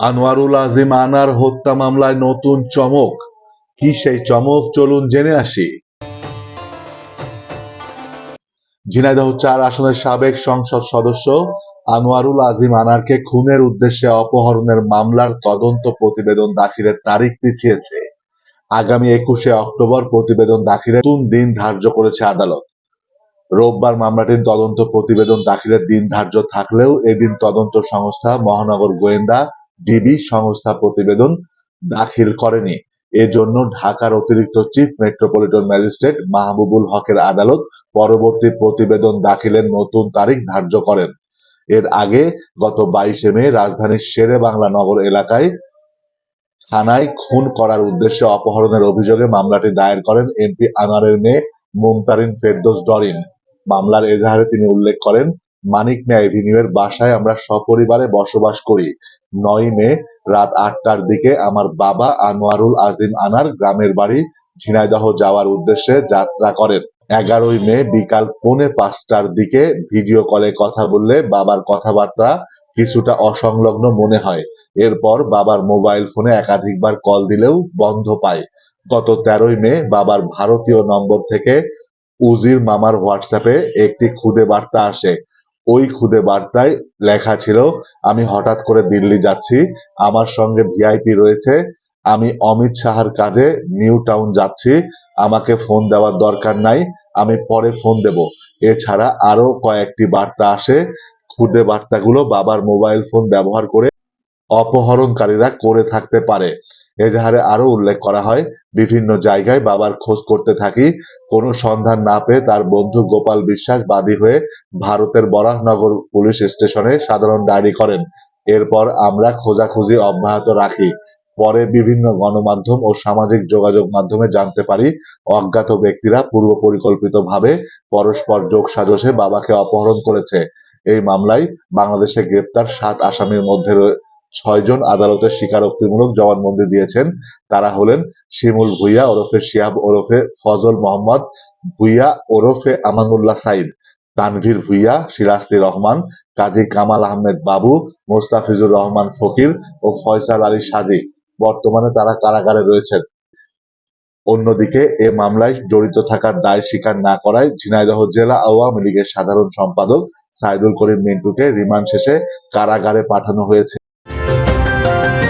আনোয়ারুল আজিম আনার হত্যা মামলায় নতুন চমক। কি সেই চমক? চলুন জেনে আসি। ঝিনাইদহ চার আসনের সাবেক সংসদ সদস্য আনোয়ারুল আজিম আনারকে খুনের উদ্দেশ্যে অপহরণের মামলার তদন্ত প্রতিবেদন দাখিলের তারিখ পিছিয়েছে। আগামী একুশে অক্টোবর প্রতিবেদন দাখিলের নতুন দিন ধার্য করেছে আদালত। রোববার মামলাটির তদন্ত প্রতিবেদন দাখিলের দিন ধার্য থাকলেও এদিন তদন্ত সংস্থা মহানগর গোয়েন্দা ডিবি সংস্থা প্রতিবেদন দাখিল করেনি। এজন্য ঢাকার অতিরিক্ত চিফ মেট্রোপলিটন ম্যাজিস্ট্রেট মাহবুবুল হকের আদালত পরবর্তী প্রতিবেদন দাখিলের নতুন তারিখ ধার্য করেন। এর আগে গত বাইশে মে রাজধানীর শেরে বাংলা নগর এলাকায় থানায় খুন করার উদ্দেশ্যে অপহরণের অভিযোগে মামলাটি দায়ের করেন এমপি আনারের মেয়ে মুমতারিন ফেরদৌস ডরিন। মামলার এজাহারে তিনি উল্লেখ করেন মানিক মিয়া এভিনিউয়ের বাসায় আমরা সপরিবারে বসবাস করি। নয় মে রাত আটটার দিকে আমার বাবা আনোয়ারুল আজিম আনার গ্রামের বাড়ি ঝিনাইদহ যাওয়ার উদ্দেশ্যে যাত্রা করেন। এগারোই মে বিকাল পৌনে পাঁচটার দিকে ভিডিও কলে কথা বললে বাবার কথাবার্তা কিছুটা অসংলগ্ন মনে হয়। এরপর বাবার মোবাইল ফোনে একাধিকবার কল দিলেও বন্ধ পায়। গত তেরোই মে বাবার ভারতীয় নম্বর থেকে উজির মামার হোয়াটসঅ্যাপে একটি খুদে বার্তা আসে। ওই খুদে বার্তায় লেখা ছিল, আমি হঠাৎ করে দিল্লি যাচ্ছি, আমার সঙ্গে ভিআইপি রয়েছে, আমি অমিত শাহার কাজে নিউ টাউন যাচ্ছি, আমাকে ফোন দেওয়ার দরকার নাই, আমি পরে ফোন দেব। এছাড়া আরও কয়েকটি বার্তা আসে, খুদে বার্তাগুলো বাবার মোবাইল ফোন ব্যবহার করে অপহরণকারীরা করে থাকতে পারে। এজাহারে আরও উল্লেখ করা হয়, বিভিন্ন জায়গায় বাবার খোঁজ করতে থাকি, কোনো সন্ধান না পেয়ে তার বন্ধু গোপাল বিশ্বাস বাদী হয়ে ভারতের বরাহনগর পুলিশ স্টেশনে সাধারণ ডায়েরি করেন। এরপর আমরা খোঁজাখুঁজি অব্যাহত রাখি। পরে বিভিন্ন গণমাধ্যম ও সামাজিক যোগাযোগ মাধ্যমে জানতে পারি, অজ্ঞাত ব্যক্তিরা পূর্ব পরিকল্পিতভাবে পরস্পর যোগ সাজসে বাবাকে অপহরণ করেছে। এই মামলায় বাংলাদেশে গ্রেপ্তার সাত আসামির মধ্যে ছয়জন আদালতের স্বীকারোক্তিমূলক জবানবন্দি দিয়েছেন। তারা হলেন শিমুল ভুইয়া ওরফে শিহাব ওরফে ফজল মোহাম্মদ ভুইয়া, ওরফে আমানুল্লাহ সাইদ, তানভীর ভুইয়া সিরাজতি রহমান, কাজী কামাল আহমেদ বাবু, মোস্তাফিজুর রহমান ফকির ও ফয়সাল আলী সাজি। বর্তমানে তারা কারাগারে রয়েছেন। অন্যদিকে এ মামলায় জড়িত থাকার দায় স্বীকার না করায় ঝিনাইদহ জেলা আওয়ামী লীগের সাধারণ সম্পাদক সাইদুল করিম মিন্টুকে রিমান্ড শেষে কারাগারে পাঠানো হয়েছে। Thank you.